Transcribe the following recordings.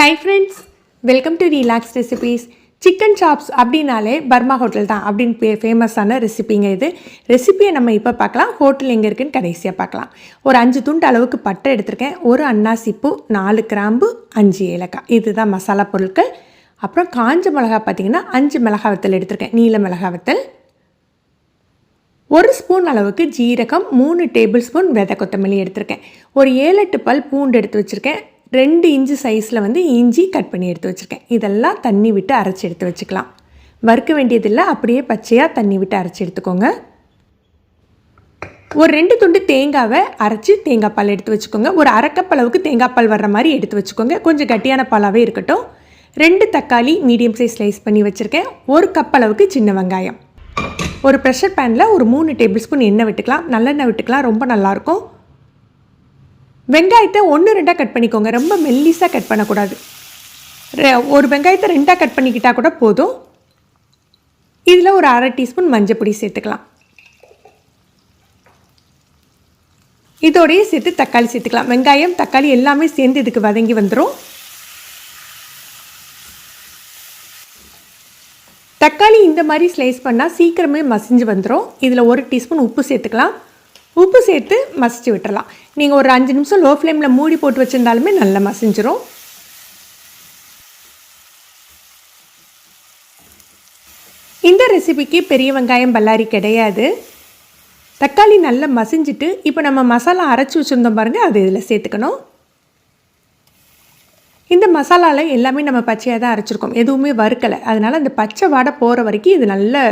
Hi friends welcome to relax recipes chicken chops அப்படின்னாலே Burma hotel தான் அப்படின்னு பே ஃபேமஸான ரெசிபிங்க இது. ரெசிபியை நம்ம இப்போ பார்க்கலாம். ஹோட்டல் எங்கே இருக்குன்னு கடைசியாக பார்க்கலாம். ஒரு அஞ்சு துண்டு அளவுக்கு பட்டை எடுத்திருக்கேன். ஒரு அன்னாசிப்பூ நாலு கிராம்பு அஞ்சு ஏலக்காய். இதுதான் மசாலா பொருட்கள். அப்புறம் காஞ்ச மிளகா பார்த்திங்கன்னா அஞ்சு மிளகா வத்தல் எடுத்திருக்கேன். நீல மிளகா வத்தல். ஒரு ஸ்பூன் அளவுக்கு ஜீரகம் மூணு டேபிள் ஸ்பூன் விதை கொத்தமல்லி எடுத்திருக்கேன். ஒரு ஏழு எட்டு பல் பூண்டு எடுத்து வச்சுருக்கேன். ரெண்டு இன்ச்சு சைஸில் வந்து இஞ்சி கட் பண்ணி எடுத்து வச்சுருக்கேன். இதெல்லாம் தண்ணி விட்டு அரைச்சி எடுத்து வச்சுக்கலாம். வறுக்க வேண்டியதில்லை அப்படியே பச்சையாக தண்ணி விட்டு அரைச்சி எடுத்துக்கோங்க. ஒரு ரெண்டு துண்டு தேங்காவை அரைச்சி தேங்காய் பால் எடுத்து வச்சுக்கோங்க. ஒரு அரைக்கப்பளவுக்கு அளவுக்கு தேங்காய் பால் வர்ற மாதிரி எடுத்து வச்சுக்கோங்க. கொஞ்சம் கட்டியான பாலாகவே இருக்கட்டும். ரெண்டு தக்காளி மீடியம் சைஸ் ஸ்லைஸ் பண்ணி வச்சுருக்கேன். ஒரு கப் அளவுக்கு சின்ன வெங்காயம். ஒரு ப்ரெஷர் பேனில் ஒரு மூணு டேபிள் ஸ்பூன் எண்ணெய் விட்டுக்கலாம். நல்லெண்ணெய் விட்டுக்கலாம். ரொம்ப நல்லாயிருக்கும் வெங்காயத்தை ஒன்று ரெண்டாக கட் பண்ணிக்கோங்க. ரொம்ப மெல்லிஸாக கட் பண்ணக்கூடாது. ரெ- ஒரு வெங்காயத்தை ரெண்டாக கட் பண்ணிக்கிட்டால் கூட போதும். இதில் ஒரு அரை டீஸ்பூன் மஞ்சள் பொடி சேர்த்துக்கலாம். இதோடையே சேர்த்து தக்காளி சேர்த்துக்கலாம். வெங்காயம் தக்காளி எல்லாமே சேர்ந்து இதுக்கு வதங்கி வந்துடும் தக்காளி இந்த மாதிரி ஸ்லைஸ் பண்ணால் சீக்கிரமே மசிஞ்சு வந்துடும் இதில் ஒரு டீஸ்பூன் உப்பு சேர்த்துக்கலாம். உப்பு சேர்த்து மசிச்சு விட்டுறலாம். நீங்கள் ஒரு அஞ்சு நிமிஷம் லோ ஃப்ளேமில் மூடி போட்டு வச்சுருந்தாலுமே நல்லா மசிஞ்சிரும். இந்த ரெசிபிக்கு பெரிய வெங்காயம் பல்லாரி கிடையாது. தக்காளி நல்லா மசிஞ்சிட்டு இப்போ நம்ம மசாலா அரைச்சி வச்சுருந்தோம் பாருங்கள் அது இதில் சேர்த்துக்கணும். இந்த மசாலாவில் எல்லாமே நம்ம பச்சையாக தான் அரைச்சிருக்கோம். எதுவுமே வறுக்கலை. அதனால் அந்த பச்சை வாடை போகிற வரைக்கும் இது நல்லா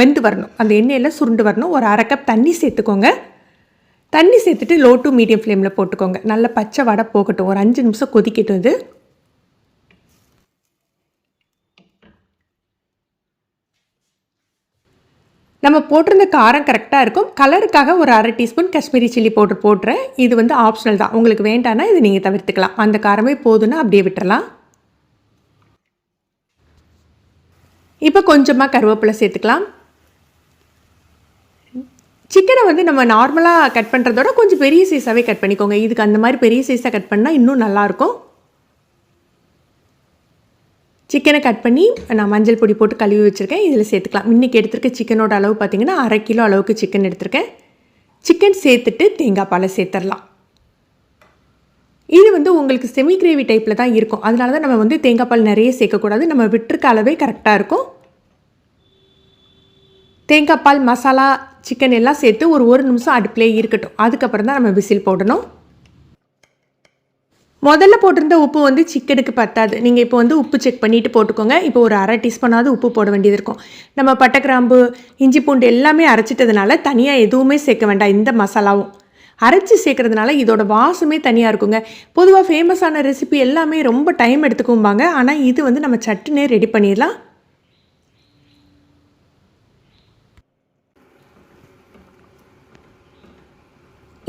வெந்து வரணும். அந்த எண்ணெயில் சுருண்டு வரணும். ஒரு அரை கப் தண்ணி சேர்த்துக்கோங்க. தண்ணி சேர்த்துட்டு லோ டு மீடியம் ஃப்ளேமில் போட்டுக்கோங்க. நல்ல பச்சை வாடை போகட்டும். ஒரு அஞ்சு நிமிஷம் கொதிக்கட்டும் இது. நம்ம போட்டிருந்த காரம் கரெக்டாக இருக்கும். கலருக்காக ஒரு அரை டீஸ்பூன் காஷ்மீரி சில்லி பவுடர் போட்டுறேன். இது வந்து ஆப்ஷனல் தான். உங்களுக்கு வேண்டாம்னா இது நீங்கள் தவிர்த்துக்கலாம். அந்த காரமே போதுன்னா அப்படியே விட்டுறலாம். இப்போ கொஞ்சமாக கருவேப்பிலை சேர்த்துக்கலாம். சிக்கனை வந்து நம்ம நார்மலாக கட் பண்ணுறதோட கொஞ்சம் பெரிய சைஸாகவே கட் பண்ணிக்கோங்க. இதுக்கு அந்த மாதிரி பெரிய சைஸாக கட் பண்ணால் இன்னும் நல்லாயிருக்கும் சிக்கனை கட் பண்ணி நான் மஞ்சள் பொடி போட்டு கழுவி வச்சுருக்கேன். இதில் சேர்த்துக்கலாம். இன்றைக்கி எடுத்துருக்க சிக்கனோட அளவு பார்த்தீங்கன்னா அரை கிலோ அளவுக்கு சிக்கன் எடுத்திருக்கேன். சிக்கன் சேர்த்துட்டு தேங்காய் பாலை சேர்த்துடலாம். இது வந்து உங்களுக்கு செமி கிரேவி டைப்பில் தான் இருக்கும். அதனால தான் நம்ம வந்து தேங்காய் பால் நிறைய சேர்க்கக்கூடாது. நம்ம விட்டுருக்க அளவே கரெக்டாக இருக்கும். தேங்காய் பால் மசாலா சிக்கன் எல்லாம் சேர்த்து ஒரு ஒரு நிமிஷம் அடுப்பிலே இருக்கட்டும். அதுக்கப்புறம் தான் நம்ம விசில் போடணும். முதல்ல போட்டிருந்த உப்பு வந்து சிக்கனுக்கு பத்தாது. நீங்கள் இப்போ வந்து உப்பு செக் பண்ணிவிட்டு போட்டுக்கோங்க. இப்போ ஒரு அரை டீஸ்பூனாவது உப்பு போட வேண்டியது இருக்கும். நம்ம பட்டை கிராம்பு இஞ்சி பூண்டு எல்லாமே அரைச்சிட்டதுனால தனியாக எதுவுமே சேர்க்க வேண்டாம். இந்த மசாலாவும். அரைச்சி சேர்க்கறதுனால இதோட வாசமே தனியாக இருக்குங்க. பொதுவாக ஃபேமஸான ரெசிபி எல்லாமே ரொம்ப டைம் எடுத்துக்கும்பாங்க. ஆனால் இது வந்து நம்ம சட்டுனே ரெடி பண்ணிடலாம்.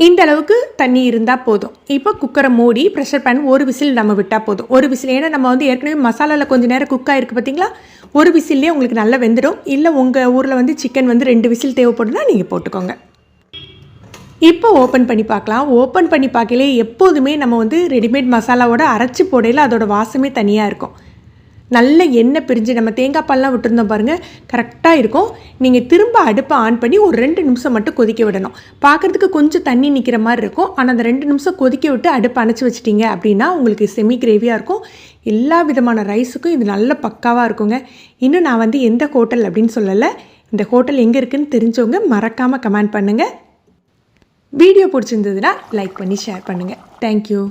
இந்த அளவுக்கு தண்ணி இருந்தால் போதும். இப்போ குக்கரை மூடி ப்ரெஷர் பேன் ஒரு விசில் நம்ம விட்டால் போதும். ஒரு விசில் ஏன்னா நம்ம வந்து ஏற்கனவே மசாலாவில் கொஞ்சம் நேரம் குக் ஆகிருக்கு பார்த்தீங்களா? ஒரு விசில்லே உங்களுக்கு நல்லா வெந்துடும். இல்லை உங்கள் ஊரில் வந்து சிக்கன் வந்து ரெண்டு விசில் தேவைப்படுனா நீங்கள் போட்டுக்கோங்க. இப்போ ஓப்பன் பண்ணி பார்க்கலாம். ஓப்பன் பண்ணி பார்க்கலே எப்போதுமே நம்ம வந்து ரெடிமேட் மசாலாவோட அரைச்சி போடையில் அதோட வாசமே தனியாக இருக்கும். நல்ல எண்ணெய் பிரிஞ்சு நம்ம தேங்காய் பால்லாம் விட்டுருந்தோம் பாருங்கள் கரெக்டாக இருக்கும். நீங்கள் திரும்ப அடுப்பை ஆன் பண்ணி ஒரு ரெண்டு நிமிஷம் மட்டும் கொதிக்க விடணும். பார்க்குறதுக்கு கொஞ்சம் தண்ணி நிற்கிற மாதிரி இருக்கும். ஆனால் அந்த ரெண்டு நிமிஷம் கொதிக்க விட்டு அடுப்பை அணைச்சி வச்சிட்டிங்க அப்படின்னா உங்களுக்கு செமி கிரேவியாக இருக்கும். எல்லா விதமான ரைஸுக்கும் இது நல்ல பக்காவாக இருக்குங்க. இன்னும் நான் வந்து எந்த ஹோட்டல் அப்படின்னு சொல்லலை. இந்த ஹோட்டல் எங்கே இருக்குன்னு தெரிஞ்சவங்க மறக்காமல் கமெண்ட் பண்ணுங்கள் வீடியோ பிடிச்சிருந்ததுன்னா லைக் பண்ணி ஷேர் பண்ணுங்கள் தேங்க்யூ